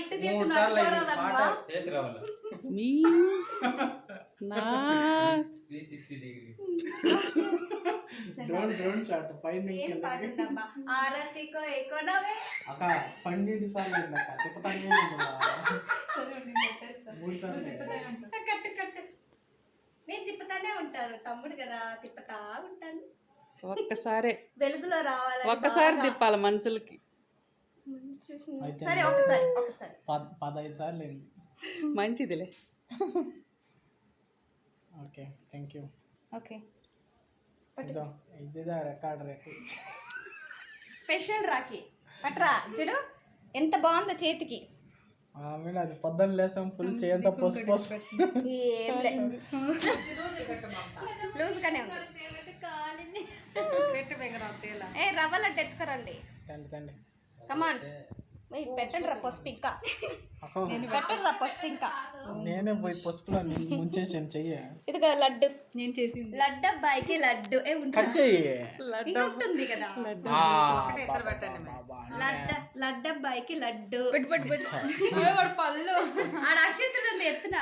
ఇటు మూడు తీసుకుని సార్లు అయింది. అనుకోరాదమ్మా. పాట చేసి రావాలి మీ నా three sixty degree drone drone shot పైన ఏం కిందకి. పాట ఉందమ్మా? ఆరతికో ఎకోనమే. అక్క పన్నెండు సార్లు అయింది అక్క తిప్పతానే ఉందా? మూడు సార్లు అయింది. కట్టు కట్టు నేను తిప్పుతానే ఉంటాను తమ్ముడు కదా తిప్పుతా ఉంటాను ఒక్కసారే వెలుగులో రావాలి ఒక్కసారి తిప్పాలి మనుషులకి సరే ఒకసారి ఒకసారి పద్- పదహైదు సార్లు అయింది మంచిదిలే ఓకే థ్యాంక్ యూ ఓకే ఇదో ఇదిదా రికార్డ్ రేపు స్పెషల్ రాఖీ పట్రా చూడు ఎంత బాగుందో చేతికి ఆమె అది పొద్దున్న లేసాం ఫుల్ చేయంతా పసుపు పసుపు ఏం లే లూజ్ గానే ఉంది ఏ రవ్వ లడ్డు ఎత్తుకురండి తండి తండి కమాన్ పెట్టండి రా పసుపు ఇంకా. అహో, పెట్టండి రా పసుపు ఇంకా. నేనే పోయి పసుపులో ని- ముంచేసాను చెయ్యి. ఇదిగో లడ్డు. నేను చేసింది. లడ్డు అబ్బాయికి లడ్డు. ఏ ఉంటుంది? ఇంకొకటి కదా. లడ్డ. లడ్డు అబ్బాయికి లడ్డు. వాడు పళ్ళు. ఆడ అక్షింతలు ఎత్తున.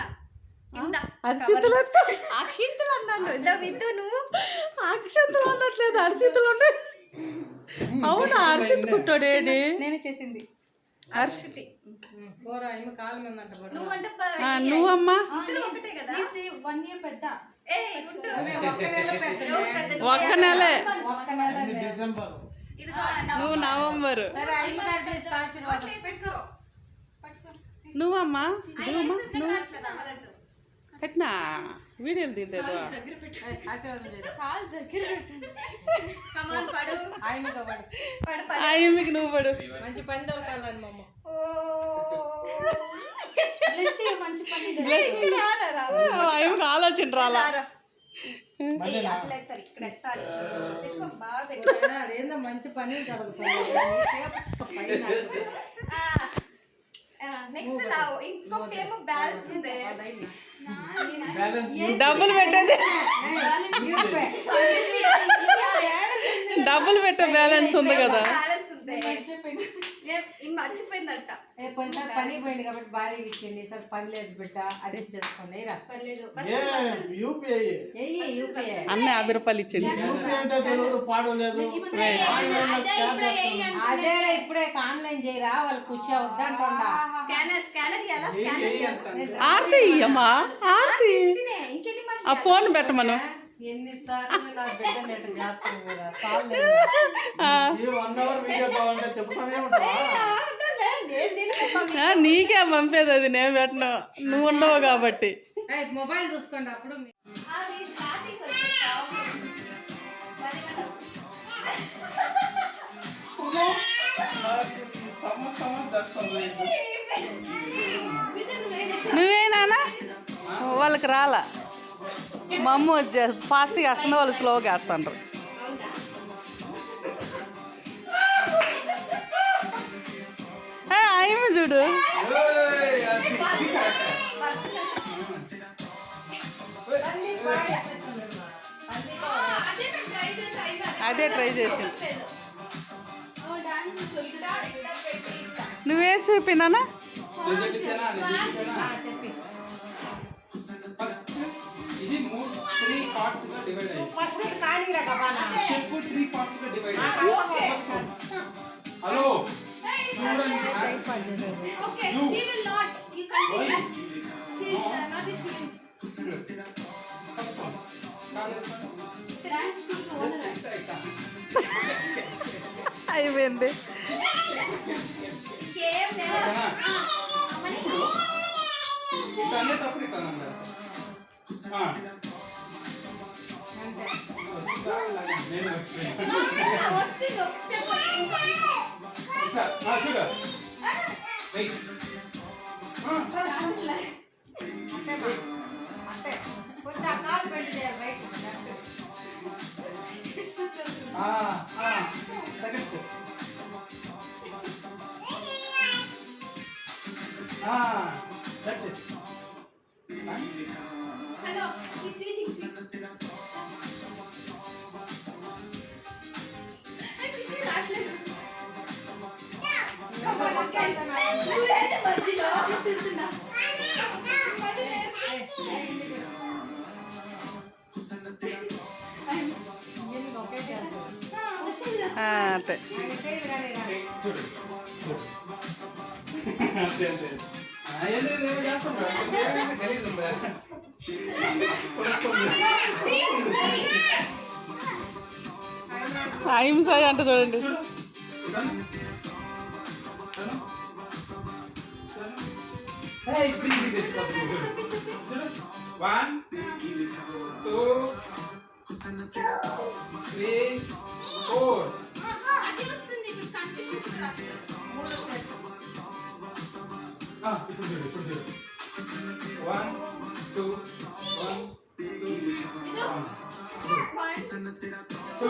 అక్షింతలు అన్నాను. ఇదో విద్దు నువ్వు. అక్షంతలు ఉండట్లేదు అరిచితులు ఉండే. అవునా? అరిచిత్ కుట్టాడేడి నేనే చేసింది. అర్షితి. నువ్వు నువ్వమ్మా? ఇద్దరు ఒకటే కదా? వన్ ఇయర్ పెద్ద? ఒక్క నెలే ఇది డిసెంబర్. ఇదిగో నువ్వు నవంబర్. నువ్వమ్మా? కావట్లేదా లడ్డు? కట్నా? వీడియోలు తీసేదు ఆయమ్మకి నువ్వు పడు. మంచి పని రా. ఆయమ్మకి ఆలోచన రాలా. మంచి పని ఆ, నెక్స్ట్ లావు. ఇంకొకటి ఏమో బ్యాలెన్స్ ఉంది? బ్యాలెన్స్ డబ్బులు పెట్టేది డబ్బులు పెట్టే బ్యాలెన్స్ ఉంది? కదా బ్యాలెన్స్ ఉంది? మర్చిపోయిందంట. పని పోయింది కాబట్టి భారీ ఇచ్చింది సార్ పని లేదు బిడ్డ అది చేసుకోండి అన్న యాభై రూపాయలు ఇచ్చింది. అదే ఇప్పుడే ఆన్లైన్ చేయరా వాళ్ళు ఖుషి అవుద్ది అంటుండా. స్కానర్ స్కానర్ ఎలా స్కానర్ ఆర్తి అమ్మా ఆర్తి ఆ ఫోన్ పెట్టమను. నీకే పంపేది అది నేను పెట్టను. నువ్వు ఉండవు కాబట్టి. మొబైల్ చూసుకోండి అప్పుడు నువ్వేనానా వాళ్ళకి రాలా? మా అమ్మ ఫాస్ట్గా వేస్తుంది వాళ్ళు స్లోగా వేస్తుండ్రు. ఏ, ఆయమ్మ చూడు. అదే ట్రై చేసింది నువ్వేసి जी मोर थ्री पार्ट्स का डिवाइड है। फ़र्स्ट से काय नहीं रखा पाना। सिंपल थ्री पार्ट्स का डिवाइड है। Okay hello okay she will not you continue she is not a student. First one. Transfer to one I वेंदे शेव ने अमन करने तो अपने करना డాన్స్ స్కూల్ అయిపోయింది Shame లేదు. అమ్మని ఇట్లా అనేటప్పుడు ఇట్లా అన్నారు ఆ. నేను వచ్చిపోయాను వస్తుంది ఒక స్టెప్ వచ్చింది ఇట్లా ఆ, చూడు వెయిట్ అంటే ఉందా? అహింస అంట చూడండి ఏయ్, ఇది ఇది తెచ్చుకో. చూడు. వన్ టూ త్రీ ఫోర్ అది వస్తుంది ఇప్పుడు కంటిన్యూస్ మూడు స్టెప్ ఆ, ఇప్పుడు చూడు ఇప్పుడు చూడు one two one two one two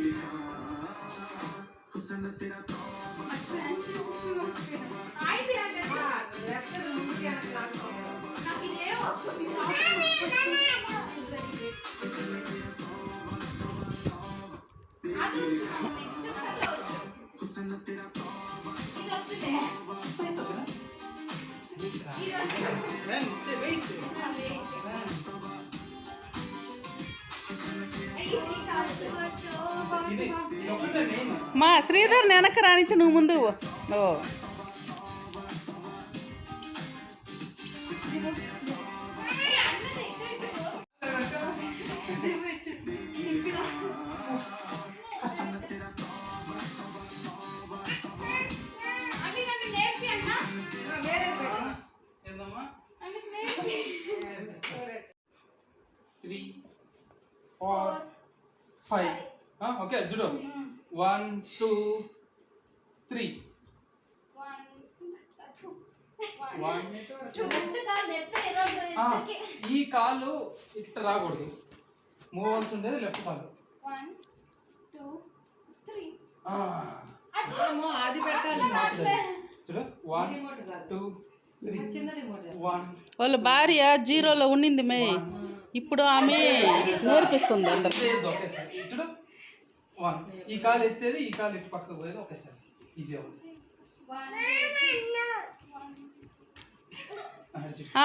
మా శ్రీధర్ వెనక రానిచ్చి నువ్వు ముందు పో. ఓ. అవి నన్ను నేర్పి అన్నా. వేరే పెట్టు. ఏందమ్మా నన్ను నేర్పి త్రీ ఫోర్ ఫైవ్ ఓకే చూడు వన్ టూ త్రీ ఈ కాలు ఇట్ట రాకూడదు. మూవ్ అవ్వాల్సి ఉండేది లెఫ్ట్ కాలు. అది పెట్టాలి. చూడు. వన్ టూ వాళ్ళ భార్య జీరోలో ఉండింది మే. ఇప్పుడు ఆమె నేర్పిస్తుంది అందరికి. చూడు. వన్ ఈ కాలు ఎత్తేది ఈ కాలు ఇటు పక్కకు పోయేది ఒకేసారి ఈజీ అవుతుంది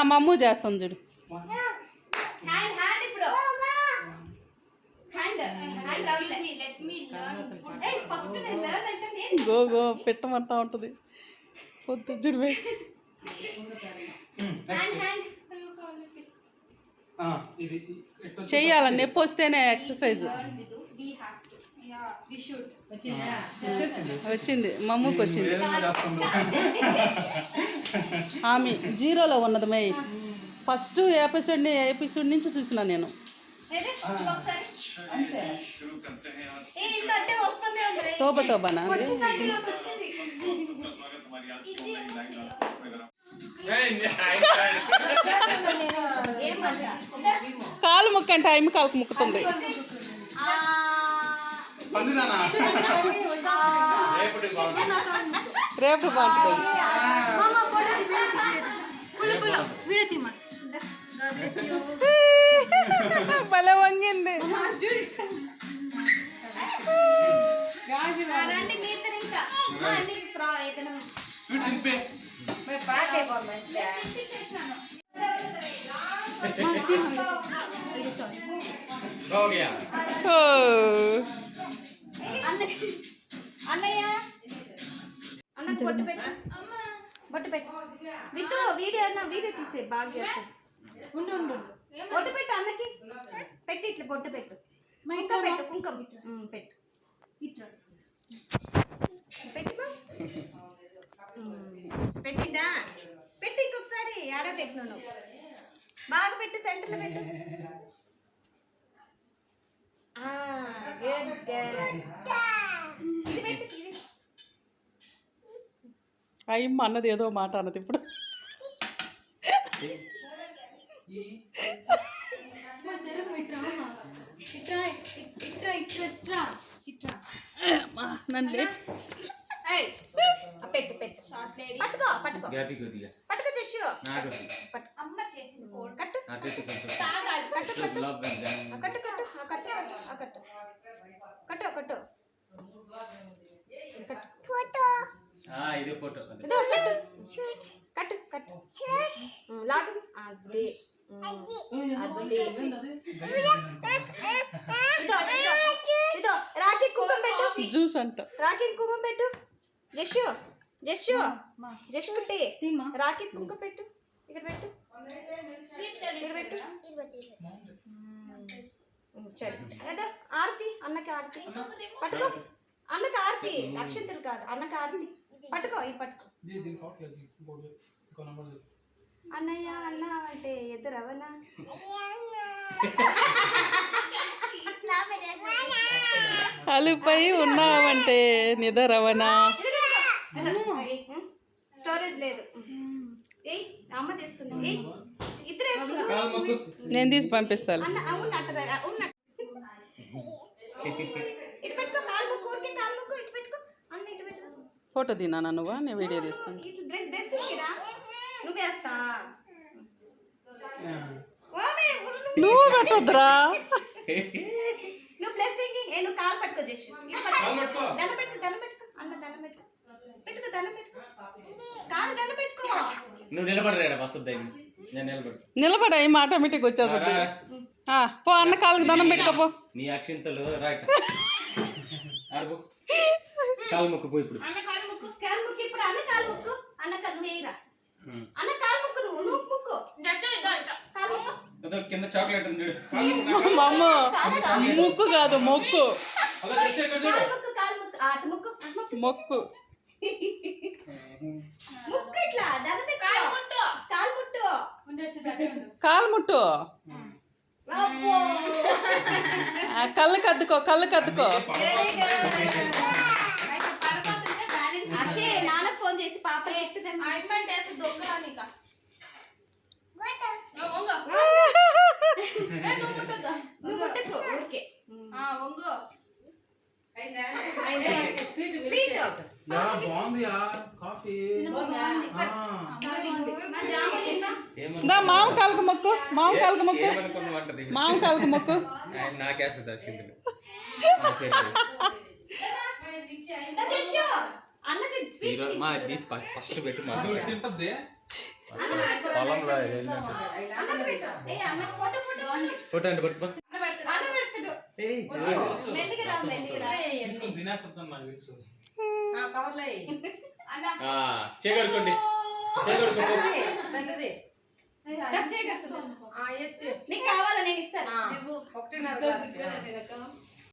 మమ్ము చేస్తుంది చూడు వన్ హ్యాండ్ హ్యాండ్ ఇప్పుడు hand hand excuse me let me learn a first నేను లెర్న్ అంటే నేను గో గో పెట్టమంటా ఉంటుంది పొద్దు చూడు మే. నెక్స్ట్ హ్యాండ్ హ్యాండ్ అయ్యో కావాలి ఇది ఎట్టు వచ్చి- చెయ్యాలి నొప్పి వస్తేనే ఎక్సర్సైజ్ వచ్చిందా. మమ్ముకి వచ్చింది. ఆమె జీరోలో ఉన్నది మే ఫస్ట్ ఎపిసోడ్ ఎపిసోడ్ నుంచి చూసిన నేను. తోబ తోబనా? కాలు ముక్కంటే ఆమె కాలుకు ముక్కుతుంది. బ్లెస్ యు భలే వంగింది రండి మీ ఇద్దరు ఇంకా ఆ, నీకు ఫ్రా ఏదైనా స్వీట్ తినిపే మరి ప్యాక్ అయిపోవాలి మంచిగా తినిపించేసినాను ఓకే ఓ అన్నయ్య అన్నయ్య. అన్న బొట్టు పెట్టు. బొట్టు పెట్టు. విత్ వీడియో అన్న వీడియో తీసే బాగా చేస్తాను ఉండు ఉండు ఉండు. బొట్టు పెట్టు అన్నకి. పెట్టి ఇట్లా బొట్టు పెట్టు. పెట్టు కుంకం పెట్టు. పెట్టుకో ఉమ్, పెట్టిందా పెట్టి ఇంకొకసారి ఆడ పెట్టు నువ్వు? బాగా పెట్టు సెంటర్లో పెట్టు. గుడ్ గర్ల్ ఇది అయ్యమ్మ అన్నది ఏదో మాట అన్నది ఇప్పుడు. నన్ను పెట్టు పెట్టు. పట్టుకో పట్టుకో. నాకు పట్టు అమ్మ చేసింది కోడ్ కట్టు అటు ఇటు కొంచెం తాగాలి. కట్టు కట్టు గులాబ్ జామ్ ఆ కట్టు కట్టు ఆ కట్టు కట్టు ఆ కట్టు కట్టు కట్టు కట్టు ఆ, ఇదే ఫోటో అదే. ఇదో కట్టు కట్టు కట్టు ఉమ్, లాగు. అదే. ఉమ్, అదే. ఇదో ఇదో ఇదో. రాఖీ కుంకుమ పెట్టు. జ్యూస్ అంట. రాఖీ కుంకుమ పెట్టు. జస్సు జస్ట్ కుట్టి తీమా రాఖీ పెట్టు. ఇక్కడ పెట్టు. స్వీట్ ఇక్కడ పెట్టు. ఉమ్, సరే. ఏదో ఆరతి అన్నకి ఆరతి. పట్టుకో. అన్నకి ఆరతి. అక్షంతలు కాదు అన్నకి ఆరతి. పట్టుకో ఇది పట్టుకో. అన్నయ్య అన్న అంటే ఎదురు అవనా అలుపై ఉన్నావంటే నిదరవనా స్టోరేజ్ లేదు. అమ్మ తీసుకుంది. ఇద్దరు నేను తీసి పంపిస్తాను ఫోటో తినా నువ్వు? నేను వీడియో తీస్తాను. నువ్వు పెట్టొద్దురా. నువ్వు ఏ నువ్వు కాలు పట్టుకో జస్ట్ ఇటు పట్టుకో. కాలు పట్టుకో. దండం పెట్టుకో దండం పెట్టుకో అన్న దండం పెట్టుకో పెట్టుకో దండం పెట్టుకో కాలు దండం పెట్టుకో నువ్వు నిలబడరా వస్తుంది నేను నిలబడు నిలబడ ఏం ఆటోమేటిక్ వచ్చేస్తుంది పో అన్న కాళ్ళకి దండం పెట్టుకోపో నీ అక్షింతలు రైట్ కాలు మొక్కు పోయి ఇప్పుడు. అన్న కాలు ముక్కు కాలు ముక్కు ఇప్పుడు అన్న కాలు ముక్కు. అన్న కాలు నువ్వు వేయరా? ఉమ్. అన్న కాలు ముక్కు నువ్వు నువ్వు ముక్కు. కాలు ముక్కు. అదో కింద చాక్లెట్ ఉంది ముక్కు. కాదు మొక్కు. ముక్కు. ముక్కు. ముక్కు అటు ముక్కు మొక్కు ముక్కు ఇట్లా దండం పెట్టుకో కాలు ముట్టు ఉండేసి దగ్గర ఉండు కాలు ముట్టు. కళ్ళు కద్దుకో కళ్ళు కద్దుకో. నాన్నకు ఫోన్ చేసి పాప బాగుంది. మామ కాలుకు మొక్కు మామ కాలుకు మొక్కు. మామ కాలుకు మొక్కు. నాకేస్తుంది తీసి ఫస్ట్ పెట్టి పొలంలో ఫోటో అంటే పట్టుకో అన్న పెడతాడు. ఏయ్ మెల్లిగా రా మెల్లిగా రా. తీసుకుని తినేస్తాను నాకు తెలుసు. టచ్ చేయగలుగుతావు. నీకు కావాలా? నేను ఇస్తాను. ఒకటిన్నర.